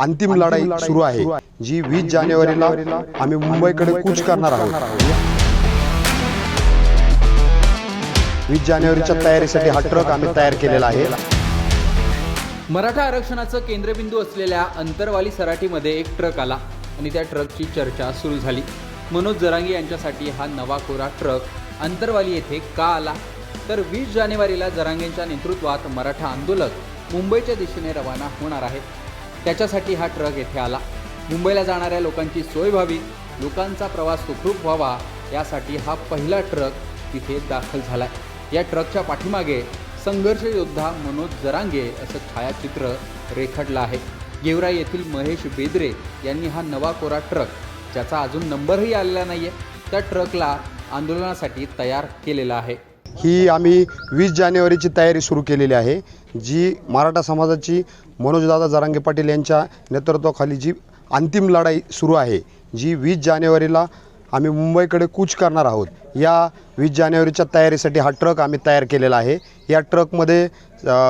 अंतिम लढाई सुरू आहे. जी वीस जानेवारीला आम्ही मुंबईकडे कूच करणार आहोत. वीस जानेवारीच्या तयारीसाठी हा ट्रक आम्ही तयार केलेला आहे. मराठा आरक्षणाचं केंद्रबिंदू असलेल्या अंतरवाली सराटीमध्ये एक ट्रक आला आणि त्या ट्रकची चर्चा सुरू झाली. मनोज जरांगे यांच्यासाठी हा नवा कोरा ट्रक अंतरवाली येथे का आला? तर वीस जानेवारीला जरांगेंच्या नेतृत्वात मराठा आंदोलक मुंबईच्या दिशेने रवाना होणार आहे. त्याच्यासाठी हा ट्रक येथे आला. मुंबईला जाणाऱ्या लोकांची सोय व्हावी लोकांचा प्रवास सुखरूप व्हावा यासाठी हा पहिला ट्रक तिथे दाखल झाला आहे या ट्रकच्या पाठीमागे संघर्ष योद्धा मनोज जरांगे असं छायाचित्र रेखाटलं आहे. गेवराई येथील महेश बेदरे यांनी हा नवा कोरा ट्रक ज्याचा अजून नंबरही आलेला नाही आहे त्या ट्रकला आंदोलनासाठी तयार केलेला आहे. ही आम्ही वीस जानेवारीची तयारी सुरू केलेली आहे जी मराठा समाजाची मनोजदादा जरांगे पाटील यांच्या नेतृत्वाखाली जी अंतिम लढाई सुरू आहे जी वीस जानेवारीला आम्ही मुंबईकडे कूच करणार आहोत. या वीस जानेवारीच्या तयारीसाठी हा ट्रक आम्ही तयार केलेला आहे. या ट्रकमध्ये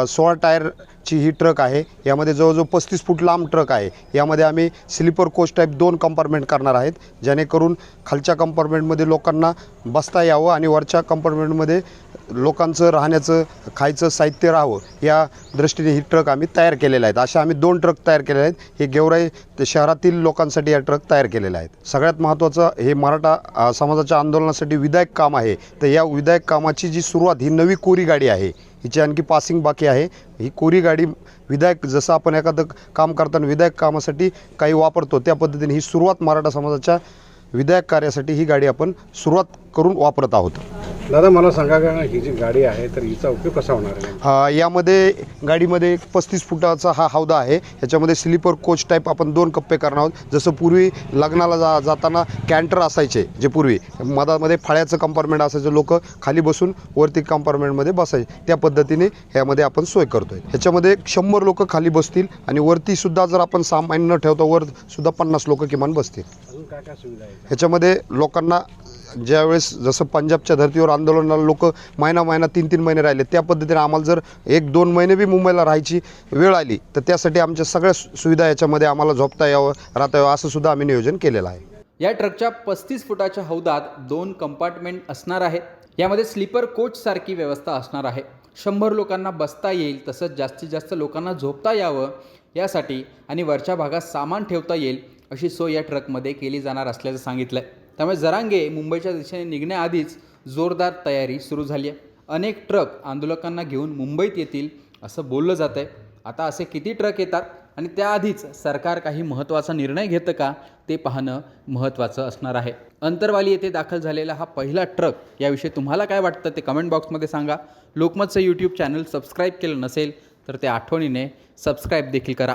सोळा टायर ची ही ट्रक आहे. यामध्ये जवळजवळ पस्तीस फूट लांब ट्रक आहे. यामध्ये आम्ही स्लीपर कोच टाईप दोन कंपार्टमेंट करणार आहेत जेणेकरून खालच्या कंपार्टमेंटमध्ये लोकांना बसता यावं आणि वरच्या कंपार्टमेंटमध्ये लोकांचं राहण्याचं खायचं साहित्य राहावं या दृष्टीने ही ट्रक आम्ही तयार केलेल्या आहेत. अशा आम्ही दोन ट्रक तयार केलेले आहेत. हे गेवराई शहरातील लोकांसाठी या ट्रक तयार केलेल्या आहेत. सगळ्यात महत्त्वाचं हे मराठा समाजाच्या आंदोलनासाठी विधायक काम आहे. तर या विधायक कामाची जी सुरुवात ही नवी कोरी गाडी आहे. हिची आणखी पासिंग बाकी आहे. ही कोरी गाडी विधायक जसं आपण एखादं काम करताना विधायक कामासाठी काही वापरतो त्या पद्धतीने ही सुरुवात मराठा समाजाच्या विधायक कार्यासाठी ही गाडी आपण सुरुवात करून वापरत आहोत. दादा मला सांगा का ही जी गाडी आहे तर हिचा उपयोग कसा होणार आहे? हा, यामध्ये गाडीमध्ये एक पस्तीस फुटाचा हा हौदा आहे. याच्यामध्ये स्लीपर कोच टाईप आपण दोन कप्पे करणार आहोत. जसं पूर्वी लग्नाला जा जाताना कॅन्टर असायचे जे पूर्वी. मधामध्ये फाळ्याचं कंपार्टमेंट असायचं लोक खाली बसून वरती कंपार्टमेंटमध्ये बसायचे. त्या पद्धतीने ह्यामध्ये आपण सोय करतोय. ह्याच्यामध्ये शंभर लोक खाली बसतील आणि वरती सुद्धा जर आपण सामान्य न ठेवता वर सुद्धा पन्नास लोक किमान बसतील. अजून काय काय सुविधा आहे ह्याच्यामध्ये लोकांना ज्यावेळेस जसं पंजाबच्या धर्तीवर आंदोलनाला लोक महिना महिना तीन तीन महिने राहिले त्या पद्धतीने आम्हाला जर एक दोन महिने बी मुंबईला राहायची वेळ आली तर त्यासाठी आमच्या सगळ्या सु- सुविधा याच्यामध्ये आम्हाला झोपता यावं राहता यावं असं सुद्धा आम्ही नियोजन केलेलं आहे. या ट्रकच्या पस्तीस फुटाच्या हौदात दोन कंपार्टमेंट असणार आहेत. यामध्ये स्लीपर कोच सारखी व्यवस्था असणार आहे. शंभर लोकांना बसता येईल तसंच जास्तीत जास्त लोकांना झोपता यावं यासाठी आणि वरच्या भागात सामान ठेवता येईल अशी सोय या ट्रकमध्ये केली जाणार असल्याचं सांगितलं आहे त्यामुळे जरांगे मुंबईच्या दिशेने निघण्याआधीच जोरदार तयारी सुरू झाली आहे. अनेक ट्रक आंदोलकांना घेऊन मुंबईत येतील असं बोललं जात आहे. आता असे किती ट्रक येतात आणि त्याआधीच सरकार काही महत्त्वाचा निर्णय घेतं का ते पाहणं महत्त्वाचं असणार आहे. अंतरवाली येथे दाखल झालेला हा पहिला ट्रक याविषयी तुम्हाला काय वाटतं ते कमेंट बॉक्समध्ये सांगा. लोकमतचं यूट्यूब चॅनल सबस्क्राईब केलं नसेल तर ते आठवणीने सबस्क्राईब देखील करा.